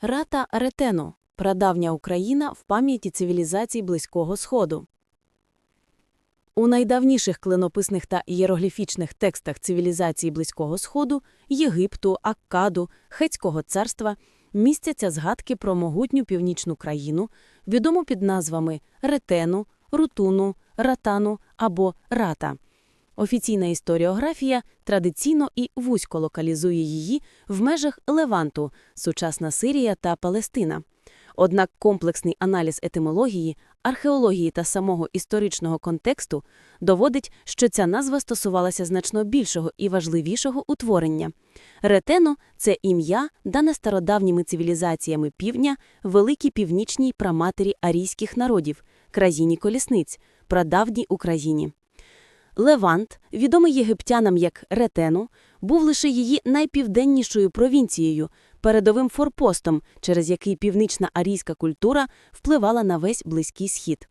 Рата Ретену – прадавня Україна в пам'яті цивілізацій Близького Сходу. У найдавніших клинописних та ієрогліфічних текстах цивілізації Близького Сходу, Єгипту, Аккаду, Хетського царства містяться згадки про могутню північну країну, відому під назвами Ретену, Рутуну, Ратану або Рата. Офіційна історіографія традиційно і вузько локалізує її в межах Леванту, сучасна Сирія та Палестина. Однак комплексний аналіз етимології, археології та самого історичного контексту доводить, що ця назва стосувалася значно більшого і важливішого утворення. Ретено – це ім'я, дане стародавніми цивілізаціями півдня великій північній праматері арійських народів, країні колісниць, прадавній Україні. Левант, відомий єгиптянам як Ретену, був лише її найпівденнішою провінцією, передовим форпостом, через який північна арійська культура впливала на весь Близький Схід.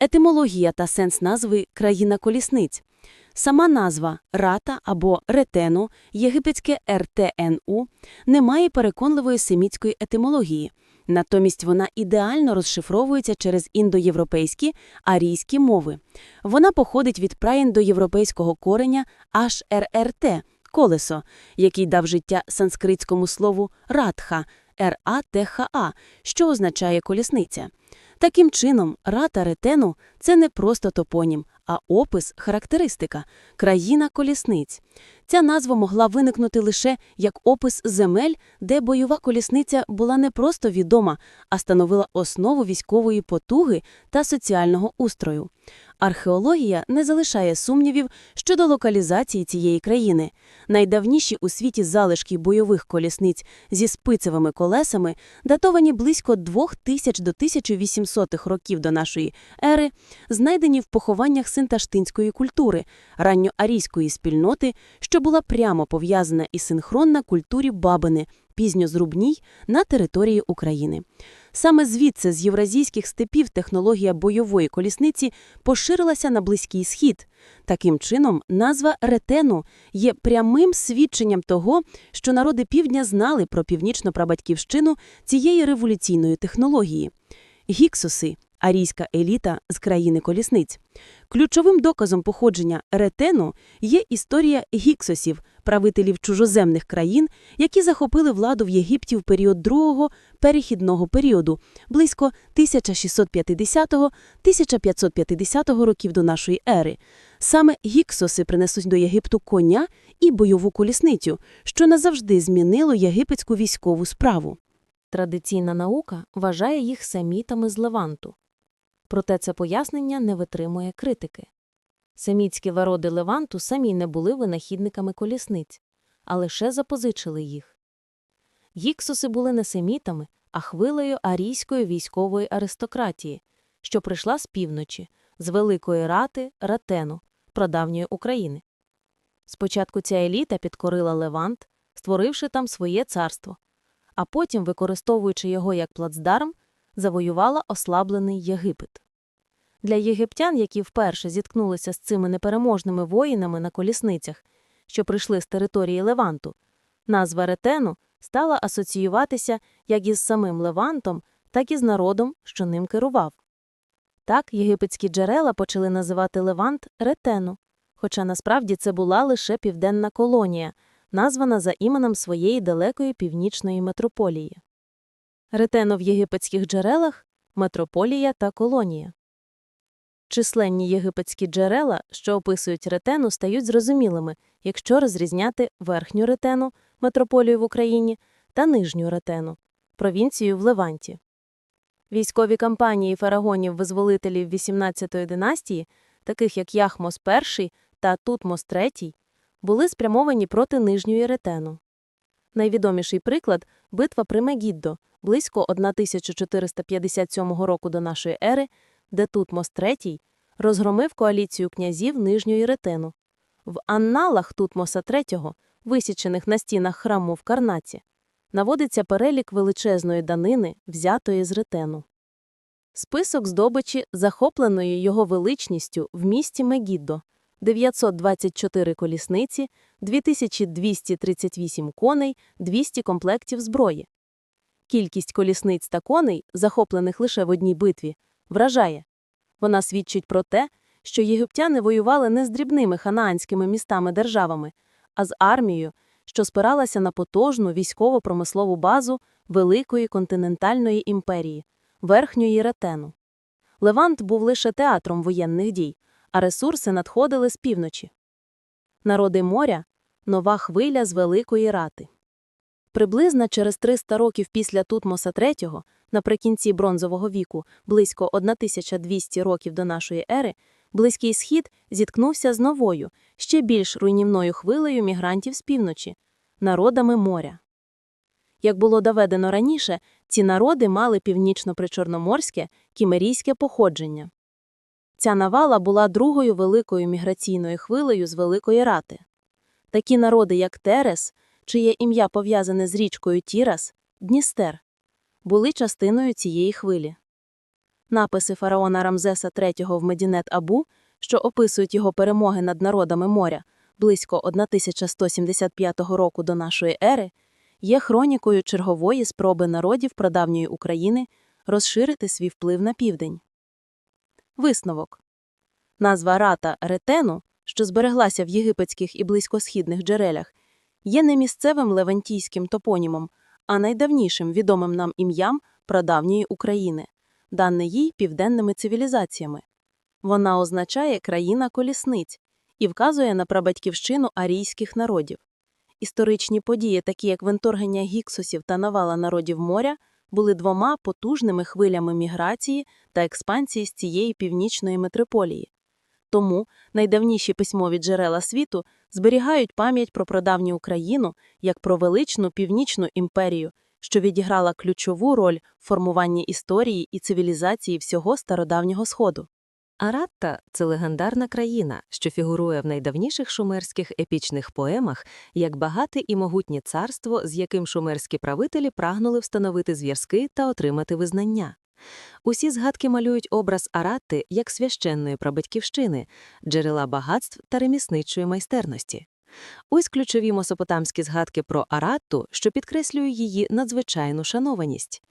Етимологія та сенс назви «країна колісниць». Сама назва «рата» або «ретену», єгипетське «РТНУ» не має переконливої семітської етимології. Натомість вона ідеально розшифровується через індоєвропейські арійські мови. Вона походить від праіндоєвропейського кореня HRRT – колесо, який дав життя санскритському слову «радха» – «р-а-т-х-а», що означає колісниця. Таким чином, рата ретену – це не просто топонім, а опис, характеристика – країна колісниць. Ця назва могла виникнути лише як опис земель, де бойова колісниця була не просто відома, а становила основу військової потуги та соціального устрою. Археологія не залишає сумнівів щодо локалізації цієї країни. Найдавніші у світі залишки бойових колісниць зі спицевими колесами датовані близько 2000 до 1800-х років до нашої ери, знайдені в похованнях синташтинської культури, ранньоарійської спільноти, що була прямо пов'язана і синхронна культурі бабини, пізньозрубній на території України. Саме звідси з євразійських степів технологія бойової колісниці поширилася на Близький Схід. Таким чином, назва ретену є прямим свідченням того, що народи півдня знали про північно-прабатьківщину цієї революційної технології. Гіксуси – арійська еліта з країни колісниць. Ключовим доказом походження ретену є історія гіксосів, правителів чужоземних країн, які захопили владу в Єгипті в період другого перехідного періоду, близько 1650-1550 років до нашої ери. Саме гіксоси принесуть до Єгипту коня і бойову колісницю, що назавжди змінило єгипетську військову справу. Традиційна наука вважає їх семітами з Леванту. Проте це пояснення не витримує критики. Семітські вароди Леванту самі не були винахідниками колісниць, а лише запозичили їх. Гіксуси були не семітами, а хвилею арійської військової аристократії, що прийшла з півночі, з великої рати Ратену, прадавньої України. Спочатку ця еліта підкорила Левант, створивши там своє царство, а потім, використовуючи його як плацдарм, завоювала ослаблений Єгипет. Для єгиптян, які вперше зіткнулися з цими непереможними воїнами на колісницях, що прийшли з території Леванту, назва ретену стала асоціюватися як із самим Левантом, так і з народом, що ним керував. Так єгипетські джерела почали називати Левант ретену, хоча насправді це була лише південна колонія, названа за іменем своєї далекої північної метрополії. Ретено в єгипетських джерелах метрополія та колонія. Численні єгипетські джерела, що описують ретену, стають зрозумілими, якщо розрізняти верхню ретену, метрополію в Україні, та нижню ретену, провінцію в Леванті. Військові кампанії фарагонів-визволителів XVIII династії, таких як Яхмос І та Тутмос III, були спрямовані проти нижньої ретену. Найвідоміший приклад битва при Мегіддо близько 1457 року до нашої ери, де Тутмос III розгромив коаліцію князів Нижньої Ретену. В анналах Тутмоса III, висічених на стінах храму в Карнаці, наводиться перелік величезної данини, взятої з ретену. Список здобичі, захопленої його величністю в місті Мегіддо, 924 колісниці, 2238 коней, 200 комплектів зброї. Кількість колісниць та коней, захоплених лише в одній битві, вражає. Вона свідчить про те, що єгиптяни воювали не з дрібними ханаанськими містами-державами, а з армією, що спиралася на потужну військово-промислову базу Великої континентальної імперії, верхньої ретену. Левант був лише театром воєнних дій, а ресурси надходили з півночі. Народи моря – нова хвиля з Великої Рати. Приблизно через 300 років після Тутмоса III, наприкінці Бронзового віку, близько 1200 років до нашої ери, Близький Схід зіткнувся з новою, ще більш руйнівною хвилею мігрантів з півночі – народами моря. Як було доведено раніше, ці народи мали північно-причорноморське, кімерійське походження. Ця навала була другою великою міграційною хвилею з Великої Рати. Такі народи, як Терес, чиє ім'я пов'язане з річкою Тірас, Дністер, були частиною цієї хвилі. Написи фараона Рамзеса III в Медінет Абу, що описують його перемоги над народами моря близько 1175 року до нашої ери, є хронікою чергової спроби народів прадавньої України розширити свій вплив на південь. Висновок назва рата ретену, що збереглася в єгипетських і близькосхідних джерелях, є не місцевим левантійським топонімом, а найдавнішим відомим нам ім'ям прадавньої України, дане їй південними цивілізаціями. Вона означає країна колісниць і вказує на прабатьківщину арійських народів. Історичні події, такі як винторгення гіксосів та навала народів моря, були двома потужними хвилями міграції та експансії з цієї північної метрополії. Тому найдавніші письмові джерела світу зберігають пам'ять про прадавню Україну як про величну північну імперію, що відіграла ключову роль в формуванні історії і цивілізації всього стародавнього сходу. Аратта – це легендарна країна, що фігурує в найдавніших шумерських епічних поемах як багате і могутнє царство, з яким шумерські правителі прагнули встановити зв'язки та отримати визнання. Усі згадки малюють образ Аратти як священної прабатьківщини, джерела багатств та ремісничої майстерності. Ось ключові месопотамські згадки про Аратту, що підкреслює її надзвичайну шанованість.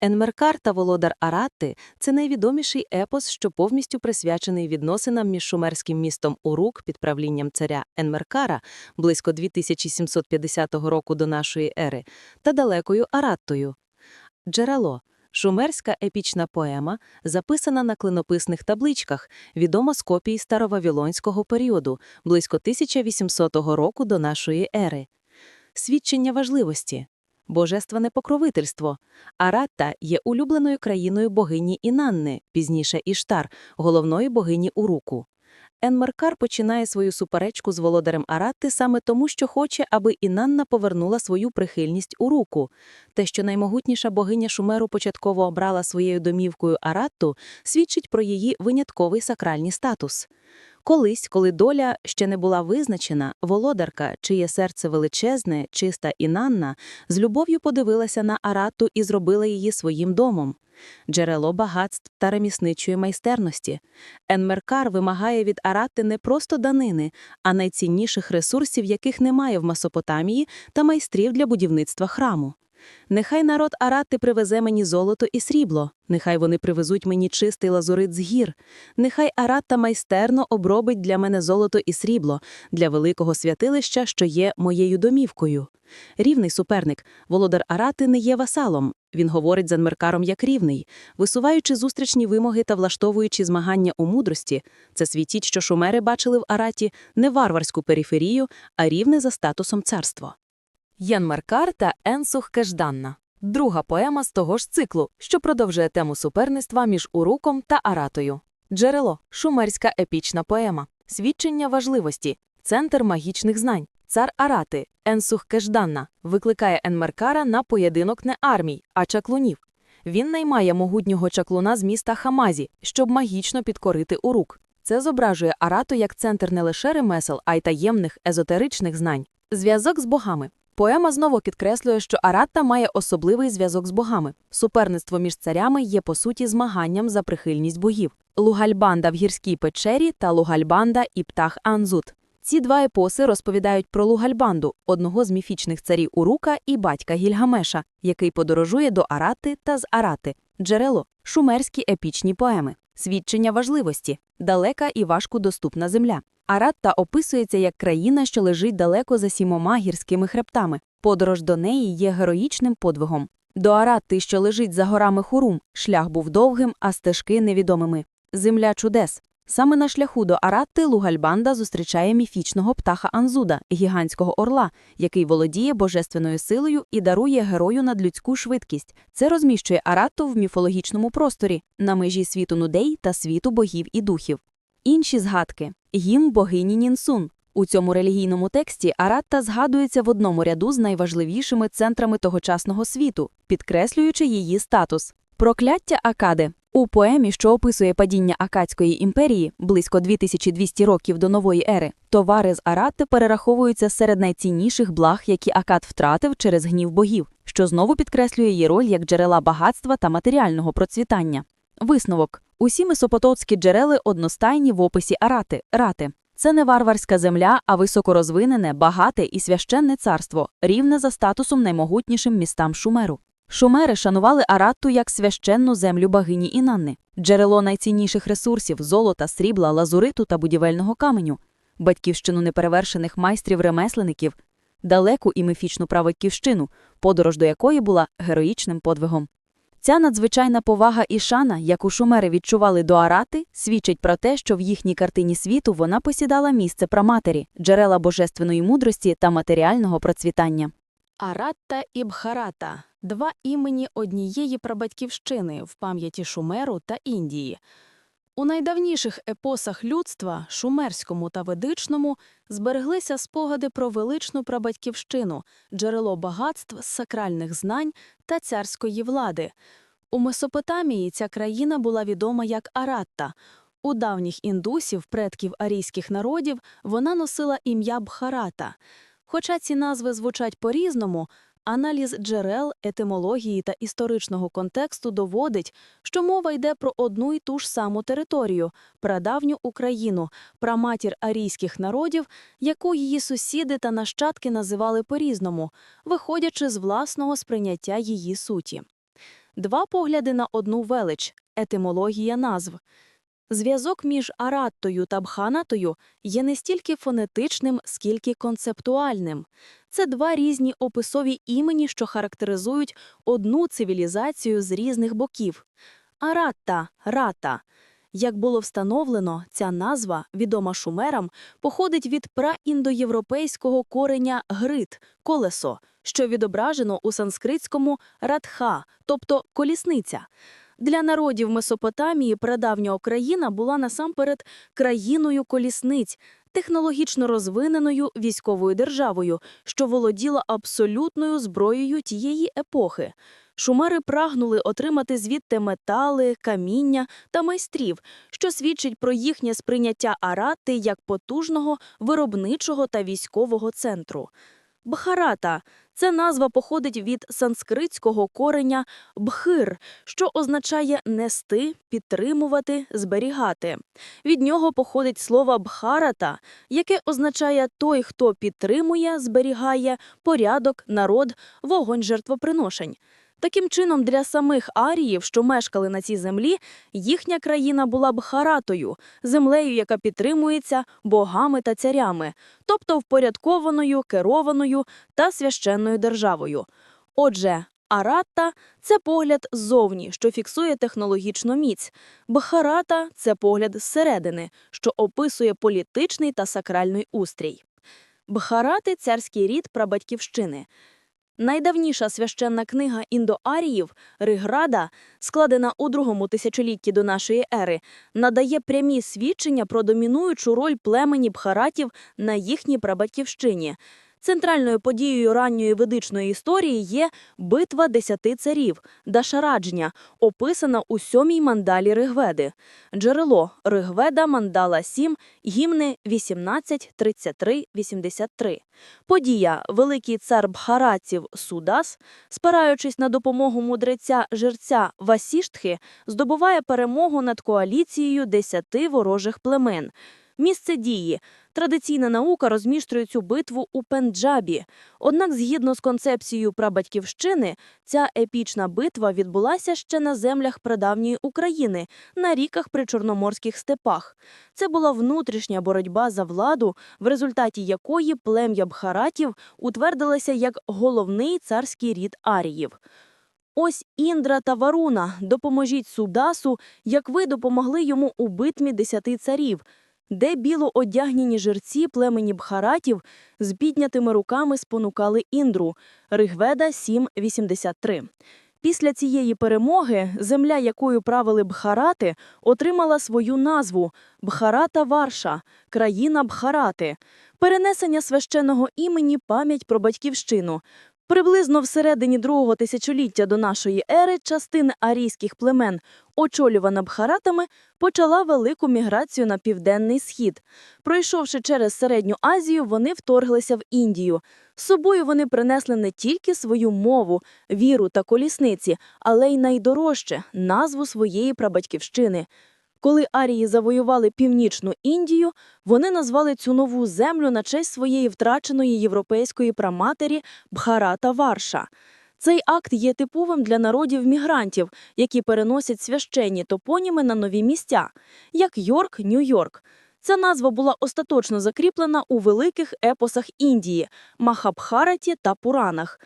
Енмеркар та володар Аратти – це найвідоміший епос, що повністю присвячений відносинам між шумерським містом Урук під правлінням царя Енмеркара близько 2750 року до нашої ери та далекою Араттою. Джерело – шумерська епічна поема, записана на клинописних табличках, відома з копій старовавілонського періоду близько 1800 року до нашої ери. Свідчення важливості Божественне покровительство. Аратта є улюбленою країною богині Інанни, пізніше Іштар, головної богині Уруку. Енмеркар починає свою суперечку з володарем Аратти саме тому, що хоче, аби Інанна повернула свою прихильність у руку. Те, що наймогутніша богиня Шумеру початково обрала своєю домівкою Аратту, свідчить про її винятковий сакральний статус. Колись, коли доля ще не була визначена, володарка, чиє серце величезне, чиста Інанна, з любов'ю подивилася на Аратту і зробила її своїм домом. Джерело багатств та ремісничої майстерності. Енмеркар вимагає від Аратти не просто данини, а найцінніших ресурсів, яких немає в Месопотамії, та майстрів для будівництва храму. Нехай народ Аратти привезе мені золото і срібло, нехай вони привезуть мені чистий лазурит з гір, нехай Аратта майстерно обробить для мене золото і срібло, для великого святилища, що є моєю домівкою. Рівний суперник, володар Арати не є васалом. Він говорить з Анмеркаром як рівний, висуваючи зустрічні вимоги та влаштовуючи змагання у мудрості, це світить, що шумери бачили в Араті не варварську периферію, а рівне за статусом царство. Ян Маркар та Енсух Кежданна. Друга поема з того ж циклу, що продовжує тему суперництва між Уруком та Аратою. Джерело шумерська епічна поема, свідчення важливості, центр магічних знань. Цар Арати Енсух Кежданна викликає Енмеркара на поєдинок не армій, а чаклунів. Він наймає могутнього чаклуна з міста Хамазі, щоб магічно підкорити Урук. Це зображує Арату як центр не лише ремесел, а й таємних езотеричних знань. Зв'язок з богами. Поема знову підкреслює, що Аратта має особливий зв'язок з богами. Суперництво між царями є по суті змаганням за прихильність богів. Лугальбанда в гірській печері та Лугальбанда і птах Анзут. Ці два епоси розповідають про Лугальбанду, одного з міфічних царів Урука і батька Гільгамеша, який подорожує до Арати та з Арати, джерело, шумерські епічні поеми, свідчення важливості, далека і важко доступна земля. Аратта описується як країна, що лежить далеко за сімома гірськими хребтами. Подорож до неї є героїчним подвигом. До Аратти, що лежить за горами Хурум, шлях був довгим, а стежки невідомими. Земля чудес. Саме на шляху до Аратти Лугальбанда зустрічає міфічного птаха Анзуда, гігантського орла, який володіє божественною силою і дарує герою надлюдську швидкість. Це розміщує Аратту в міфологічному просторі, на межі світу нудей та світу богів і духів. Інші згадки гімн богині Нінсун. У цьому релігійному тексті Аратта згадується в одному ряду з найважливішими центрами тогочасного світу, підкреслюючи її статус. Прокляття Акади. У поемі, що описує падіння Акадської імперії близько 2200 років до нової ери, товари з Аратти перераховуються серед найцінніших благ, які Акад втратив через гнів богів, що знову підкреслює її роль як джерела багатства та матеріального процвітання. Висновок: усі месопотоцькі джерели одностайні в описі Арати рати. Це не варварська земля, а високорозвинене, багате і священне царство, рівне за статусом наймогутнішим містам Шумеру. Шумери шанували Аратту як священну землю богині Інанни, джерело найцінніших ресурсів золота, срібла, лазуриту та будівельного каменю, батьківщину неперевершених майстрів-ремеслеників, далеку і міфічну правиківщину, подорож до якої була героїчним подвигом. Ця надзвичайна повага і шана, яку шумери відчували до Арати, свідчить про те, що в їхній картині світу вона посідала місце праматері, джерела божественної мудрості та матеріального процвітання. Аратта і Бхарата – два імені однієї прабатьківщини в пам'яті Шумеру та Індії. У найдавніших епосах людства, шумерському та ведичному, збереглися спогади про величну прабатьківщину, джерело багатств, сакральних знань та царської влади. У Месопотамії ця країна була відома як Аратта. У давніх індусів, предків арійських народів, вона носила ім'я Бхарата. Хоча ці назви звучать по-різному, аналіз джерел, етимології та історичного контексту доводить, що мова йде про одну й ту ж саму територію – прадавню Україну, праматір арійських народів, яку її сусіди та нащадки називали по-різному, виходячи з власного сприйняття її суті. Два погляди на одну велич – етимологія назв. Зв'язок між Араттою та Бханатою є не стільки фонетичним, скільки концептуальним. Це два різні описові імені, що характеризують одну цивілізацію з різних боків. Аратта – рата. Як було встановлено, ця назва, відома шумерам, походить від праіндоєвропейського кореня грит – колесо, що відображено у санскритському радха, тобто колісниця. Для народів Месопотамії прадавня Україна була насамперед країною колісниць, технологічно розвиненою військовою державою, що володіла абсолютною зброєю тієї епохи. Шумери прагнули отримати звідти метали, каміння та майстрів, що свідчить про їхнє сприйняття Арати як потужного виробничого та військового центру. Бхарата – це назва походить від санскритського кореня бхир, що означає нести, підтримувати, зберігати. Від нього походить слово бхарата, яке означає той, хто підтримує, зберігає порядок, народ, вогонь жертвоприношень. Таким чином, для самих аріїв, що мешкали на цій землі, їхня країна була бхаратою, землею, яка підтримується богами та царями, тобто впорядкованою, керованою та священною державою. Отже, Аратта – це погляд ззовні, що фіксує технологічну міць. Бхарата – це погляд зсередини, що описує політичний та сакральний устрій. Бхарати – царський рід прабатьківщини. Найдавніша священна книга індоаріїв Риграда, складена у другому тисячолітті до нашої ери, надає прямі свідчення про домінуючу роль племені бхаратів на їхній прабатьківщині. Центральною подією ранньої ведичної історії є битва десяти царів Дашараджня, описана у сьомій мандалі Ригведи. Джерело Ригведа мандала 7, гімни 18, 33, 83. Подія Великий цар бхаратів Судас, спираючись на допомогу мудреця жерця Васіштхи, здобуває перемогу над коаліцією десяти ворожих племен. Місце дії Традиційна наука розміщує цю битву у Пенджабі. Однак, згідно з концепцією прабатьківщини, ця епічна битва відбулася ще на землях прадавньої України, на ріках при Чорноморських степах. Це була внутрішня боротьба за владу, в результаті якої плем'я бхаратів утвердилося як головний царський рід аріїв. Ось Індра та Варуна, допоможіть Судасу, як ви допомогли йому у битві десяти царів, де білоодягнені жерці племені бхаратів з піднятими руками спонукали Індру. Ригведа 7.83. Після цієї перемоги земля, якою правили бхарати, отримала свою назву Бхарата Варша, країна Бхарати. Перенесення священного імені пам'ять про батьківщину. Приблизно всередині другого тисячоліття до нашої ери частина арійських племен, очолювана бхаратами, почала велику міграцію на південний схід. Пройшовши через Середню Азію, вони вторглися в Індію. З собою вони принесли не тільки свою мову, віру та колісниці, але й найдорожче назву своєї прабатьківщини. Коли арії завоювали північну Індію, вони назвали цю нову землю на честь своєї втраченої європейської праматері Бхарата Варша. Цей акт є типовим для народів-мігрантів, які переносять священні топоніми на нові місця, як Йорк, Нью-Йорк. Ця назва була остаточно закріплена у великих епосах Індії Махабхараті та Пуранах.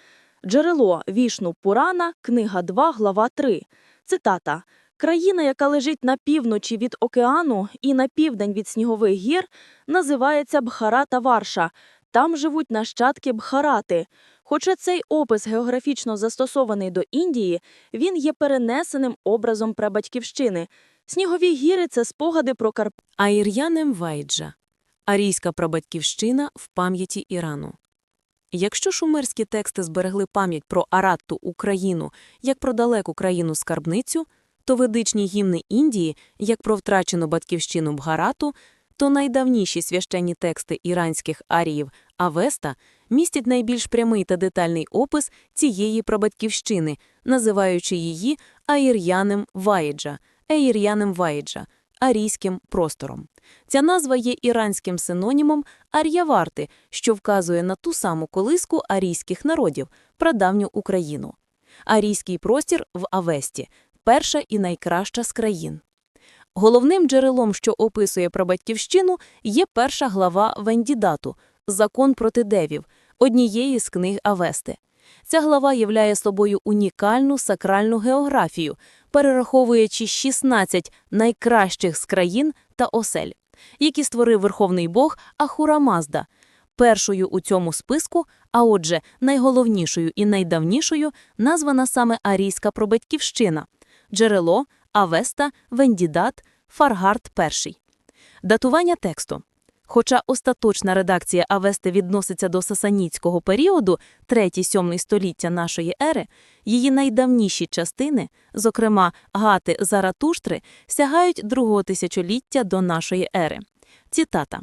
Джерело Вішну Пурана, книга 2, глава 3. Цитата. Країна, яка лежить на півночі від океану і на південь від снігових гір, називається Бхарата Варша. Там живуть нащадки Бхарати. Хоча цей опис географічно застосований до Індії, він є перенесеним образом прабатьківщини. Снігові гіри це спогади про Карп. Аїр'янем Вайджа – арійська прабатьківщина в пам'яті Ірану. Якщо шумерські тексти зберегли пам'ять про Аратту Україну як про далеку країну-скарбницю, то ведичні гімни Індії як про втрачену батьківщину Бгарату, то найдавніші священні тексти іранських аріїв Авеста містять найбільш прямий та детальний опис цієї прабатьківщини, називаючи її Аїр'янем Ваїджа, Еїр'янем Ваїджа, арійським простором. Ця назва є іранським синонімом ар'яварти, що вказує на ту саму колиску арійських народів, прадавню Україну. Арійський простір в Авесті перша і найкраща з країн. Головним джерелом, що описує прабатьківщину, є перша глава Вендідату Закон проти девів, однієї з книг Авести. Ця глава являє собою унікальну сакральну географію, перераховуючи 16 найкращих з країн та осель, які створив верховний бог Ахура Мазда. Першою у цьому списку, а отже, найголовнішою і найдавнішою, названа саме Арійська пробатьківщина – джерело, Авеста, Вендідат, Фаргард І. Датування тексту. Хоча остаточна редакція Авести відноситься до сасанітського періоду 3-7 століття нашої ери, її найдавніші частини, зокрема Гати Заратуштри, сягають другого тисячоліття до нашої ери. Цитата.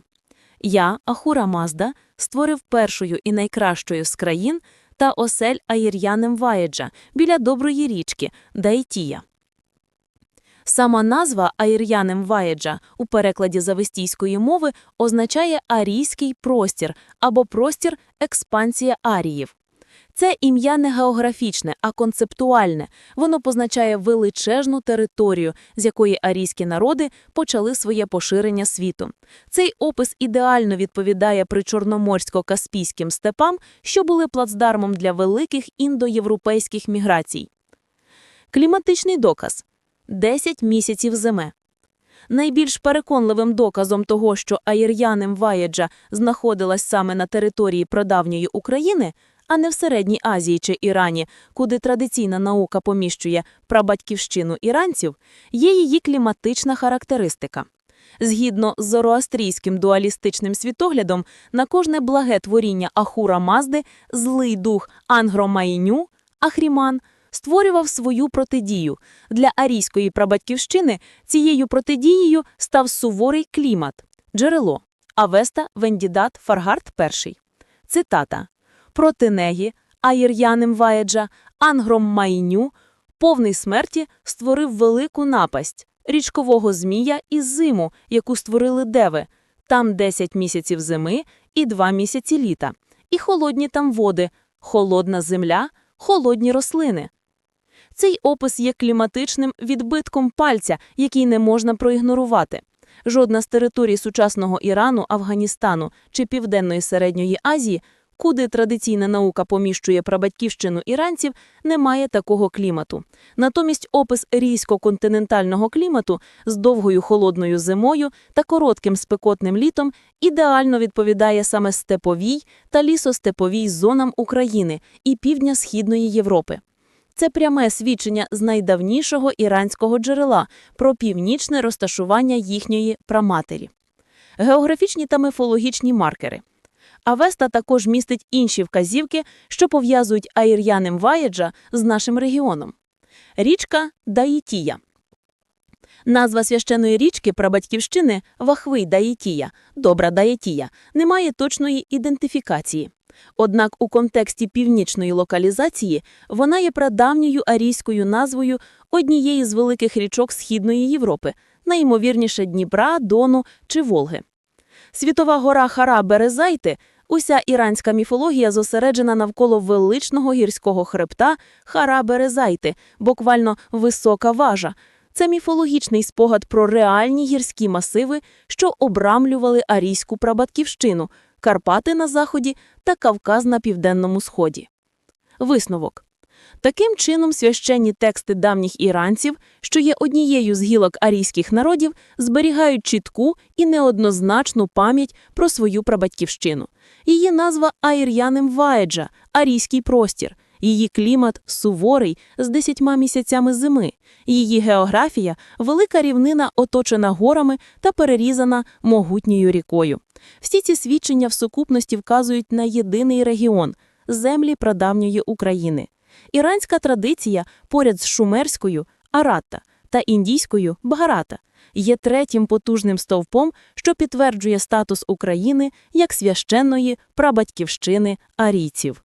«Я, Ахура Мазда, створив першою і найкращою з країн та осель Аїр'янем Ваєджа біля доброї річки Дайтія. Сама назва Аїр'янем Ваєджа у перекладі з мови означає арійський простір або простір експансія аріїв. Це ім'я не географічне, а концептуальне. Воно позначає величезну територію, з якої арійські народи почали своє поширення світу. Цей опис ідеально відповідає причорноморсько-каспійським степам, що були плацдармом для великих індоєвропейських міграцій. Кліматичний доказ – 10 місяців зими. Найбільш переконливим доказом того, що Аїр'янем Ваєджа знаходилась саме на території прадавньої України, а не в Середній Азії чи Ірані, куди традиційна наука поміщує прабатьківщину іранців, є її кліматична характеристика. Згідно з зороастрійським дуалістичним світоглядом, на кожне благе творіння Ахура Мазди злий дух Ангромаїню, Ахріман, створював свою протидію. Для арійської прабатьківщини цією протидією став суворий клімат. Джерело. Авеста Вендідат Фаргард І. Цитата. Проти неї, Аїр'янем Ваєджа, Ангром Майню, повний смерті створив велику напасть, річкового змія і зиму, яку створили деви, Там 10 місяців зими і 2 місяці літа. І холодні там води, холодна земля, холодні рослини. Цей опис є кліматичним відбитком пальця, який не можна проігнорувати. Жодна з територій сучасного Ірану, Афганістану чи Південної Середньої Азії, куди традиційна наука поміщує прабатьківщину іранців, не має такого клімату. Натомість опис рійсько-континентального клімату з довгою холодною зимою та коротким спекотним літом ідеально відповідає саме степовій та лісостеповій зонам України і півдня Східної Європи. Це пряме свідчення з найдавнішого іранського джерела про північне розташування їхньої праматері. Географічні та міфологічні маркери. Авеста також містить інші вказівки, що пов'язують аїр'яним Ваєджа з нашим регіоном. Річка Даїтія. Назва священої річки прабатьківщини Вахвий Даїтія, Добра Даїтія, не має точної ідентифікації. Однак у контексті північної локалізації вона є прадавньою арійською назвою однієї з великих річок Східної Європи, найімовірніше Дніпра, Дону чи Волги. Світова гора Хара Березайти, уся іранська міфологія зосереджена навколо величного гірського хребта Хара Березайти, буквально висока важа. Це міфологічний спогад про реальні гірські масиви, що обрамлювали арійську прабатківщину, Карпати на заході та Кавказ на південному сході. Висновок. Таким чином, священні тексти давніх іранців, що є однією з гілок арійських народів, зберігають чітку і неоднозначну пам'ять про свою прабатьківщину. Її назва Аїр'яним Ваеджа – арійський простір. Її клімат суворий з десятьма місяцями зими. Її географія – велика рівнина, оточена горами та перерізана могутньою рікою. Всі ці свідчення в сукупності вказують на єдиний регіон – землі прадавньої України. Іранська традиція поряд з шумерською – аратта та індійською – бгарата є третім потужним стовпом, що підтверджує статус України як священної прабатьківщини арійців.